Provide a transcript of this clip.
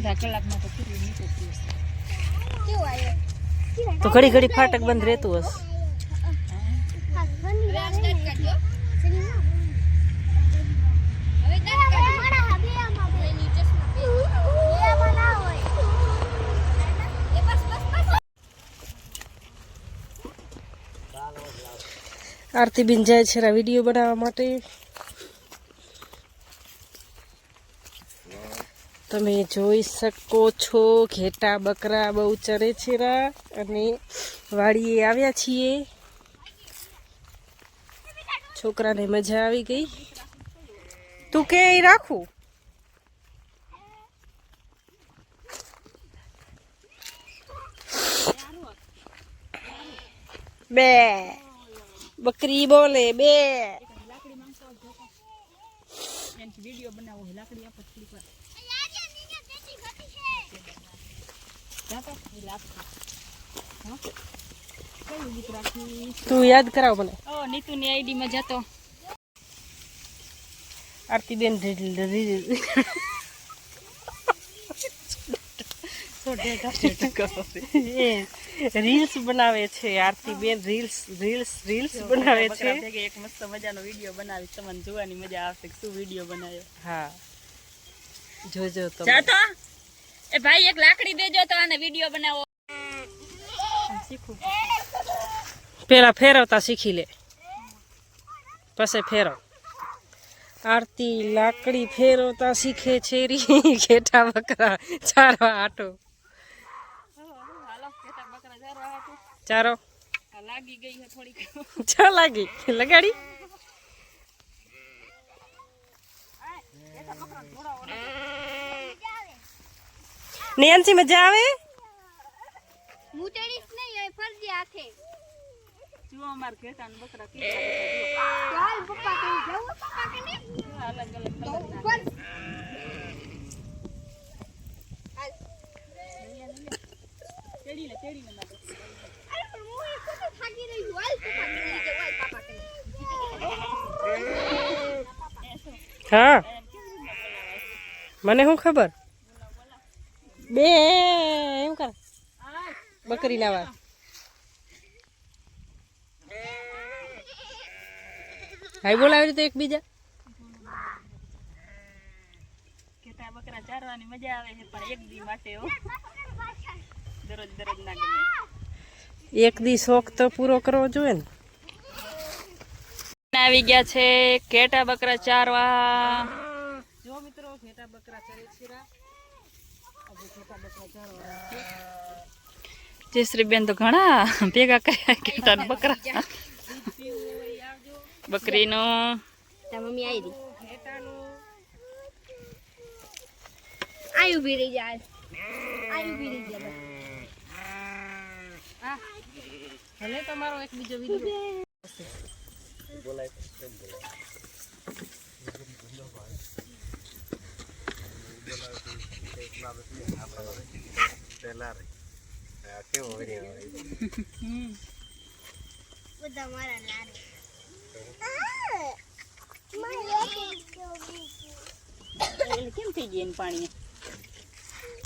અડધા કલાકમાં તો હશે? તો ઘડી ઘડી ફાટક બંધ રહેતું હશે. આરતીબેન જાય છે વીડિયો બનાવવા માટે. તમે જોઈ શકો છો, ઘેટા બકરા બહુ ચરે છે રા, અને વાડીએ આવ્યા છીએ. છોકરાને મજા આવી ગઈ. તું કે રાખું? બે. બકરી બોલે, બે. વીડિયો બનાવવો હોય લાકડી આપો થોડીક વાર જાતો એટલે આપો હા કયું ગીત રાખી તું યાદ કરાવ મને. ઓ નીતુની આઈડીમાં જતો. આરતીબેન રીલ- રીલ- એ રીલ્સ બનાવે છે આરતીબેન રીલ્સ રીલ્સ રીલ્સ બનાવે છે. એક મસ્ત મજાનો વીડિયો બનાવી તમને જોવાની મજા આવશે શું વીડિયો બનાવ્યો? હા. જોજો તો એ ભાઈ એક લાકડી દેજો તો આને વીડિયો બનાવો. પેલા ફેરવતા શીખી લે. પછી ફેરવ આરતી લાકડી ફેરવતા શીખે છે રી ઘેટા બકરા ચારવા આટો ચારો. લાગી ગઈ થોડી થોડીક. ચા લાગી? લગાડી. નેન્સી મજા આવે? મૂતડીશ નહીં એ ફરજી હાથે. જુઓ અમાર ઘેટા ને બકરા કેટલા ચાલ પપ્પા કે જવું પપ્પા કે નહીં બધા અલગ અલગ તો કલર ઉપર તેડી લે તેડી લે માટે અરે પણ હું એ ખોટું થાકી રહી છું હાલ પપ્પા કે નીચે હાલ પાપા કે હા. મને શું ખબર? બે એમ કર. બકરી લાવા. હાઈ બોલાવી તો એકબીજા. બકરા ચારવાની મજા આવે છે પણ એક દી માટે દરરોજ દરરોજ ના ગમે. એક દી શોખ તો પૂરો કરવો જોઈએ ને. આવી ગયા છે કેટા બકરા ચારવા. જો મિત્રો ઘેટા બકરા ચરે છીરા. જયશ્રીબેન તો ઘણા ભેગા કર્યા ઘેટા ને બકરા. બકરીનો. મમ્મી આવી ઊભી રહી જાય આઈ ઊભી રહી જાય આ ભલે તમારો એક બીજો વીડિયો. મારા લારે એટલે કેમ થઈ ગઈ પાણી?